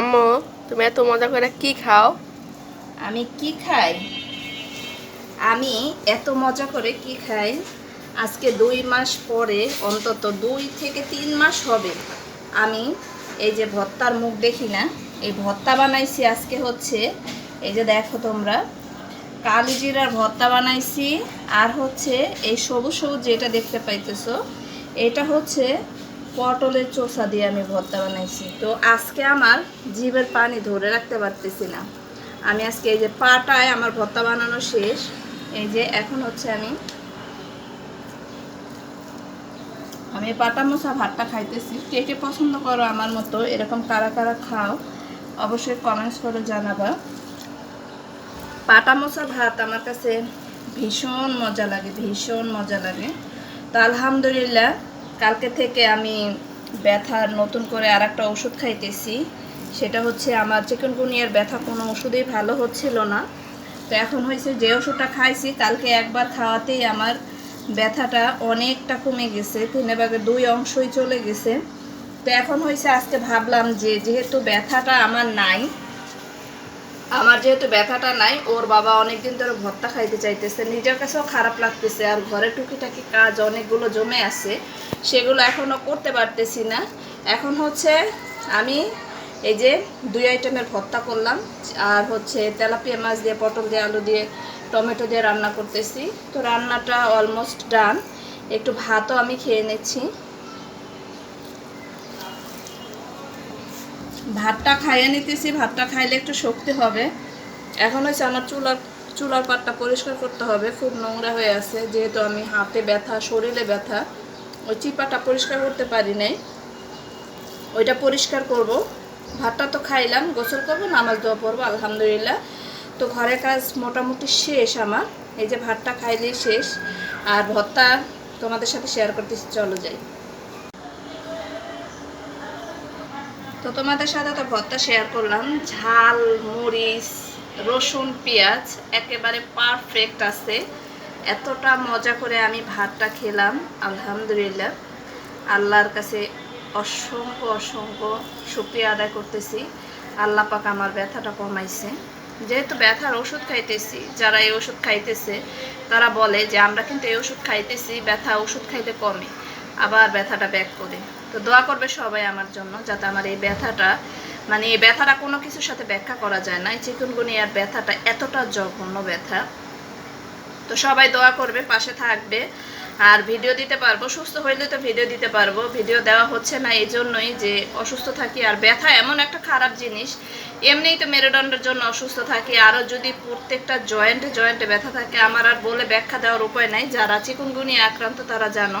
আম্মু, তুমি এত মজা করে কি খাও? আমি কি খাই? আমি এত মজা করে কি খাই? আজকে দুই মাস পরে, অন্তত দুই থেকে তিন মাস হবে। আমি এই যে ভত্তার মুখ দেখি না, এই ভত্তা বানাইছি আজকে হচ্ছে, এই যে দেখো তোমরা, কালি জিরার ভর্তা বানাইছি, আর হচ্ছে এই সবুজ সবুজ যেটা দেখতে পাইতেছো, এটা হচ্ছে পটলের চোষা দিয়ে আমি ভর্তা বানাইছি। তো আজকে আমার জীবের পানি ধরে রাখতে পারতেছি না। আমি আজকে এই যে পাটায় আমার ভর্তা বানানো শেষ। এই যে এখন হচ্ছে আমি আমি পাটা মশা ভাতটা খাইতেছি। কে কে পছন্দ করো আমার মতো এরকম কারা কারা খাও, অবশ্যই কমেন্টস করে জানাবা। পাটা মশা ভাত আমার কাছে ভীষণ মজা লাগে, ভীষণ মজা লাগে। তো আলহামদুলিল্লাহ কালকে থেকে আমি ব্যথার নতুন করে আর একটা ওষুধ খাইতেছি। সেটা হচ্ছে আমার চিকেন চিকনগুনিয়ার ব্যথা কোনো ওষুধেই ভালো হচ্ছিল না। তো এখন হয়েছে যে ওষুধটা খাইছি, কালকে একবার খাওয়াতেই আমার ব্যথাটা অনেকটা কমে গেছে, তিনে ভাগে দুই অংশই চলে গেছে। তো এখন হয়েছে আজকে ভাবলাম যে যেহেতু ব্যথাটা আমার নাই আমার যেহেতু ব্যথাটা নাই, ওর বাবা অনেকদিন ধরে ভর্তা খাইতে চাইতেছে। নিজের কাছেও খারাপ লাগতেছে আর ঘরে টুকিটাকি কাজ অনেকগুলো জমে আছে, সেগুলো এখনও করতে পারতেছি না। এখন হচ্ছে আমি এই যে দুই আইটেমের ভর্তা করলাম, আর হচ্ছে তেলাপিয়া মাছ দিয়ে, পটল দিয়ে, আলু দিয়ে, টমেটো দিয়ে রান্না করতেছি। তো রান্নাটা অলমোস্ট ডান একটু ভাতও আমি খেয়ে নিচ্ছি। ভাতটা খাইয়ে নিতেছি, ভাতটা খাইলে একটু শক্তি হবে। এখন হচ্ছে আমার চুলার চুলার পাটটা পরিষ্কার করতে হবে, খুব নোংরা হয়ে আছে, যেহেতু আমি হাতে ব্যথা, শরীরে ব্যথা, ওই চিপাটা পরিষ্কার করতে পারি নাই। ওইটা পরিষ্কার করব। ভাতটা তো খাইলাম, গোসল করব, নামাজ দেওয়া পড়ব, আলহামদুলিল্লাহ। তো ঘরের কাজ মোটামুটি শেষ আমার, এই যে ভাতটা খাইলেই শেষ। আর ভর্তা তোমাদের সাথে শেয়ার করতেছি, চলো যাই। তো তোমাদের সাথে তো ভর্তা শেয়ার করলাম। ঝাল, মরিচ, রসুন, পেঁয়াজ একেবারে পারফেক্ট আছে। এতটা মজা করে আমি ভাতটা খেলাম, আলহামদুলিল্লাহ। আল্লাহর কাছে অসংখ্য অসংখ্য সুক্রিয়া আদায় করতেছি। আল্লাহ পাক আমার ব্যথাটা কমাইছে। যেহেতু ব্যথার ওষুধ খাইতেছি, যারা এই ওষুধ খাইতেছে, তারা বলে যে, আমরা কিন্তু এই ওষুধ খাইতেছি, ব্যথা ওষুধ খাইতে কমে। আবার ব্যথাটা ব্যাক করে। তো দোয়া করবে সবাই আমার জন্য যাতে আমার এই ব্যথাটা মানে এই ব্যথাটা কোনো কিছুর সাথে ব্যাখ্যা করা যায় না। এই চিকুনগুনিয়ার ব্যথাটা এতটা জঘন্য ব্যথা। তো সবাই দোয়া করবে, পাশে থাকবে। আর ভিডিও দিতে পারব, সুস্থ হইলে তো ভিডিও দিতে পারব। ভিডিও দেওয়া হচ্ছে না এই জন্যই যে অসুস্থ থাকি আর ব্যথা এমন একটা খারাপ জিনিস। এমনিই তো মেরুদণ্ডের জন্য অসুস্থ থাকি। আরও যদি প্রত্যেকটা জয়েন্টে জয়েন্টে ব্যথা থাকে, আমার আর বলে ব্যাখ্যা দেওয়ার উপায় নাই। যারা চিকুনগুনিয়া আক্রান্ত তারা জানো।